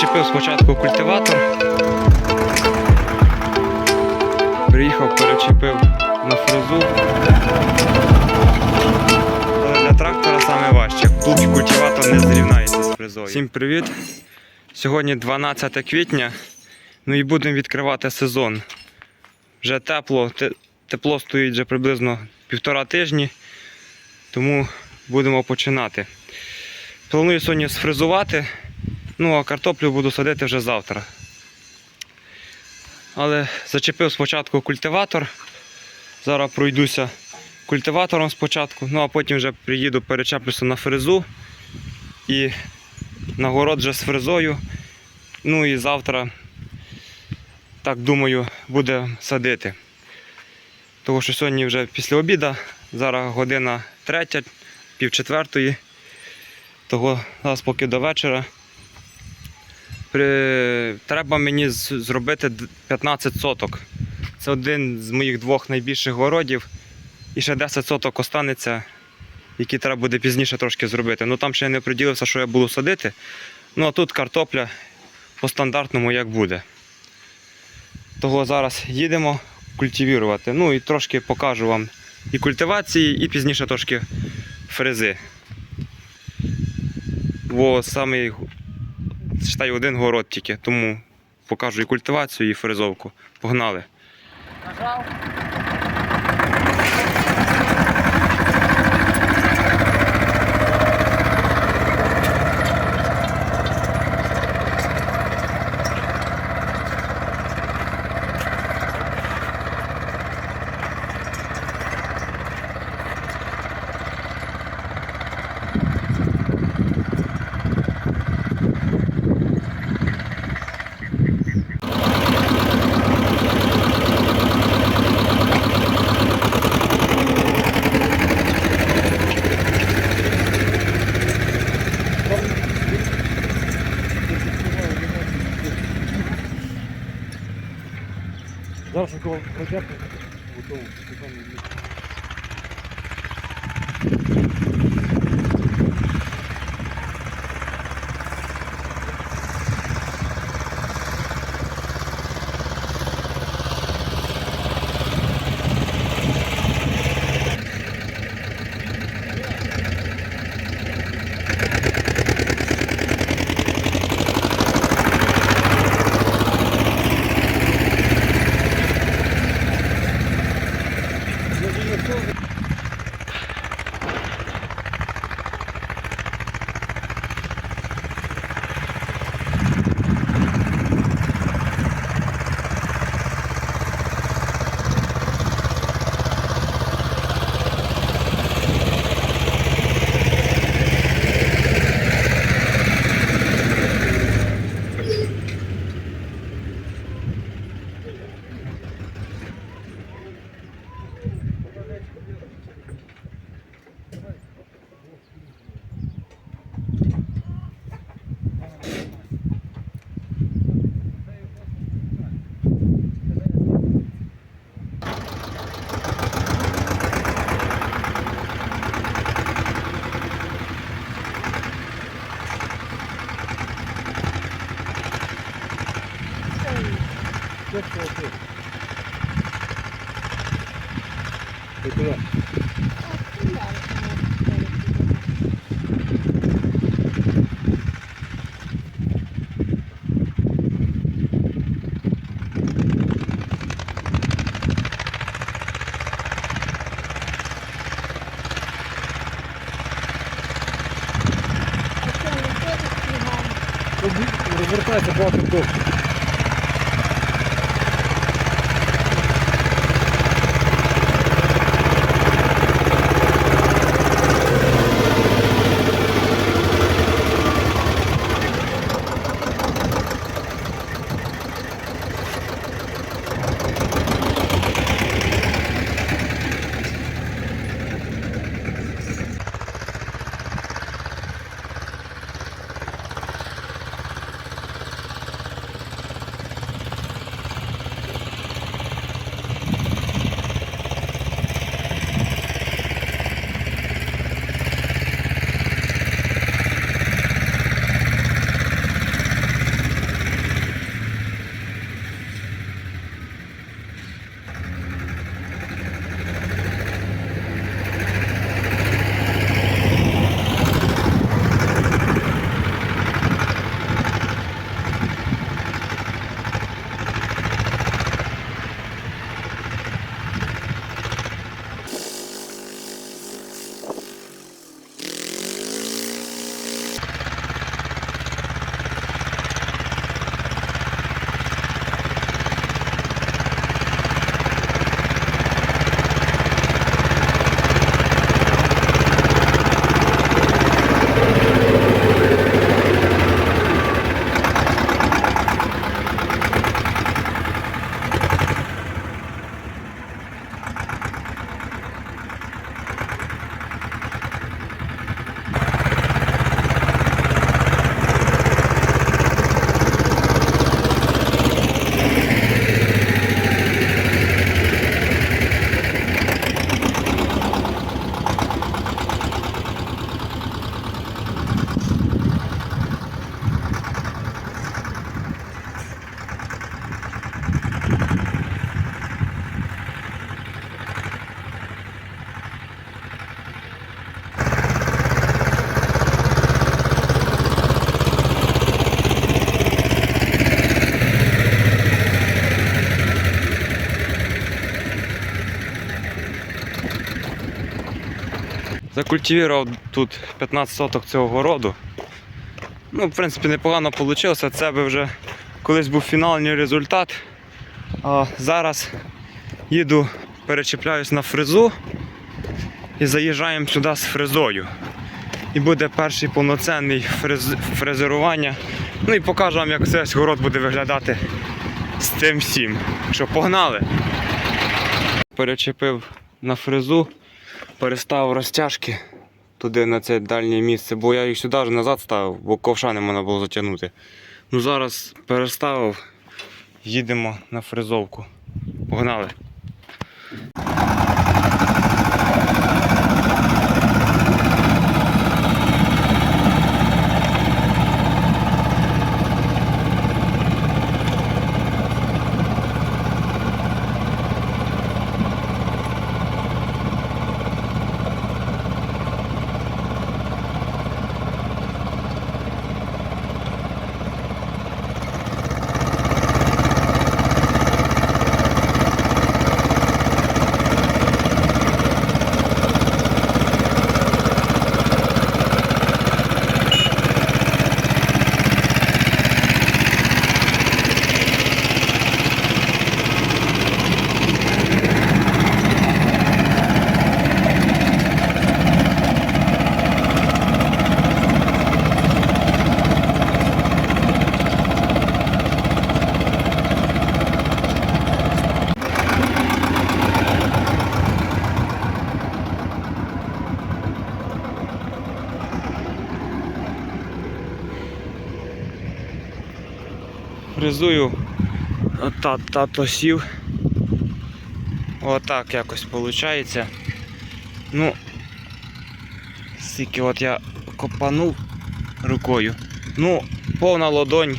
Зачепив спочатку культиватор. Приїхав, перечепив на фрезу. Але для трактора саме важче. Тут культиватор не зрівнається з фрезою. Всім привіт! Сьогодні 12 квітня. Ну і будемо відкривати сезон. Вже тепло, тепло стоїть вже приблизно півтора тижні, тому будемо починати. Планую сьогодні сфрезувати, ну а картоплю буду садити вже завтра. Але зачепив спочатку культиватор. Зараз пройдуся культиватором спочатку, ну а потім вже приїду, перечеплюся на фрезу і на город вже з фрезою. Ну і завтра, так думаю, буде садити. Тому що сьогодні вже після обіду, зараз година третя, пів четвертої. Того зараз поки до вечора. Треба мені зробити 15 соток. Це один з моїх двох найбільших городів. І ще 10 соток останеться, які треба буде пізніше трошки зробити. Ну там ще я не приділився, що я буду садити. Ну а тут картопля по стандартному як буде. Того зараз їдемо культивірувати. Ну і трошки покажу вам і культивації, і пізніше трошки фрези. Бо саме считай, один город тільки, тому покажу і культивацію, і фрезовку. Погнали. Нажав. Що це куди? Розвертайся багато довше. Закультивував тут 15 соток цього городу. Ну, в принципі, непогано вийшло. Це би вже колись був фінальний результат. А зараз їду, перечіпляюсь на фрезу і заїжджаємо сюди з фрезою. І буде перший повноцінний фрез... фрезерування. Ну і покажу вам, як цей город буде виглядати з цим всім. Що погнали. Перечепив на фрезу, переставив розтяжки туди на це дальнє місце, бо я їх сюди назад ставив, бо ковша не можна було затягнути. Ну зараз переставив, їдемо на фрезовку. Погнали. Фрезую та, тато сів. Отак якось виходить. Ну, стільки от я копанув рукою. Ну, повна ладонь.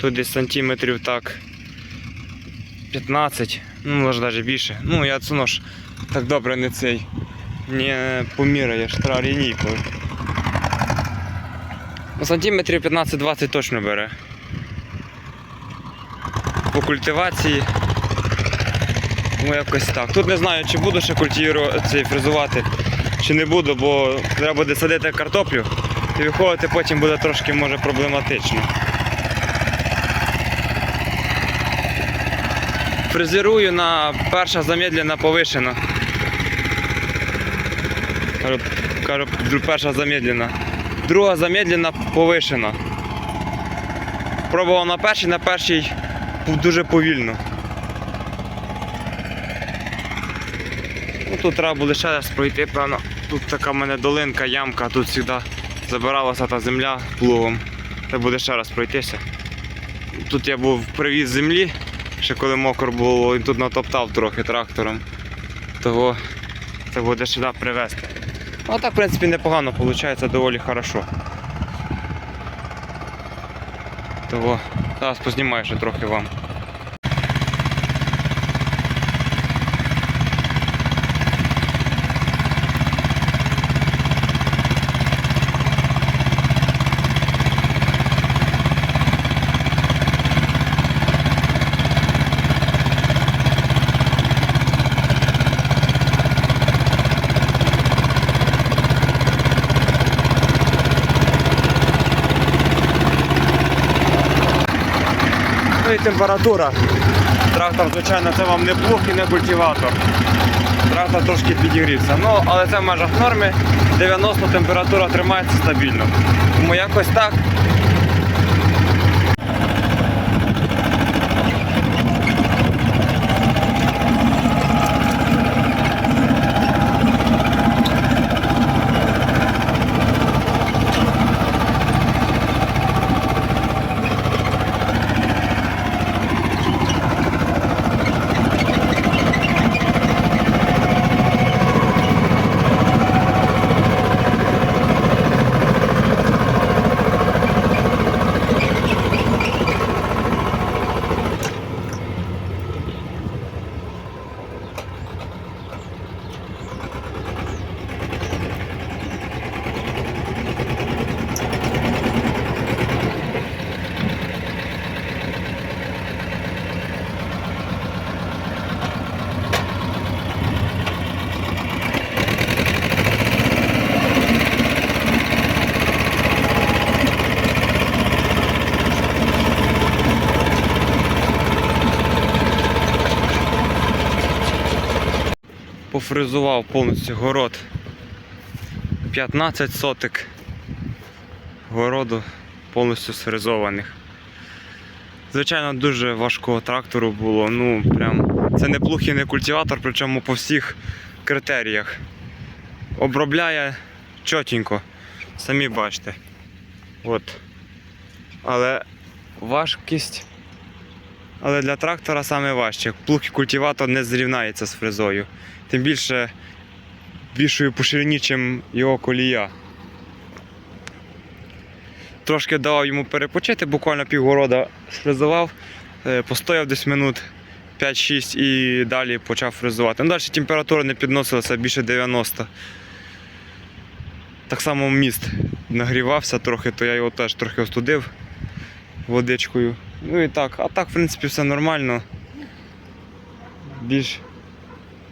Тут десь сантиметрів так 15, ну може навіть більше. Ну я це ж так добре не цей не поміряєш треба лінійкою. Ну, сантиметрів 15-20 точно бере культивації. Ну, якось так. Тут не знаю, чи буду ще культивувати, цей, фрезувати, чи не буду, бо треба буде садити картоплю і виходити потім буде трошки може проблематично. Фрезерую на перша замедлена повишена. Кажу, перша замедлена. Друга замедлена повишена. Пробував на першій, на першій дуже повільно. Ну, тут треба буде ще раз пройти, певно. Тут така в мене долинка, ямка, тут завжди забиралася та земля плугом. Треба буде ще раз пройтися. Тут я був привіз землі, ще коли мокро було, і тут натоптав трохи трактором. Того це буде сюди привезти. Ну, так, в принципі, непогано, виходить доволі хорошо. Того зараз познімаю ще трохи вам. Ну і температура. Трактор, звичайно, це вам не плуг і не культиватор. Трактор трошки підігрівся. Ну, але це в межах норми. 90 температура тримається стабільно. Тому якось так. Пофрезував повністю город. 15 сотик городу повністю сфрезованих. Звичайно, дуже важкого трактору було. Ну, прям це не плуг і не культиватор, причому по всіх критеріях. Обробляє чотенько. Самі бачите. От. Але важкість. Але для трактора саме важче. Плуг і культиватор не зрівнається з фрезою. Тим більше більшою по ширині, ніж його колія. Трошки давав йому перепочити, буквально півгорода сфрезував, е, постояв десь минут 5-6 і далі почав фрезувати. Ну, далі температура не підносилася більше 90. Так само міст нагрівався трохи, то я його теж трохи остудив водичкою. Ну і так, а так, в принципі, все нормально. Більш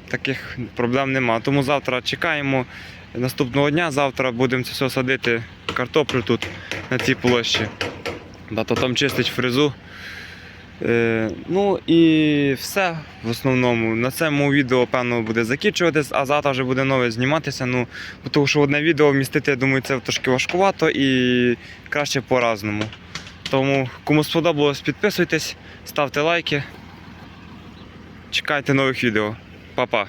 таких проблем нема. Тому завтра чекаємо наступного дня. Завтра будемо це все садити картоплю тут на цій площі. Да, то там чистить фрезу. Е, ну і все в основному. На цьому відео, певно, буде закінчуватись, а завтра вже буде нове зніматися. Ну, тому що одне відео вмістити, я думаю, це трошки важкувато і краще по-разному. Тому, кому сподобалось, підписуйтесь, ставте лайки. Чекайте нових відео. Па-па.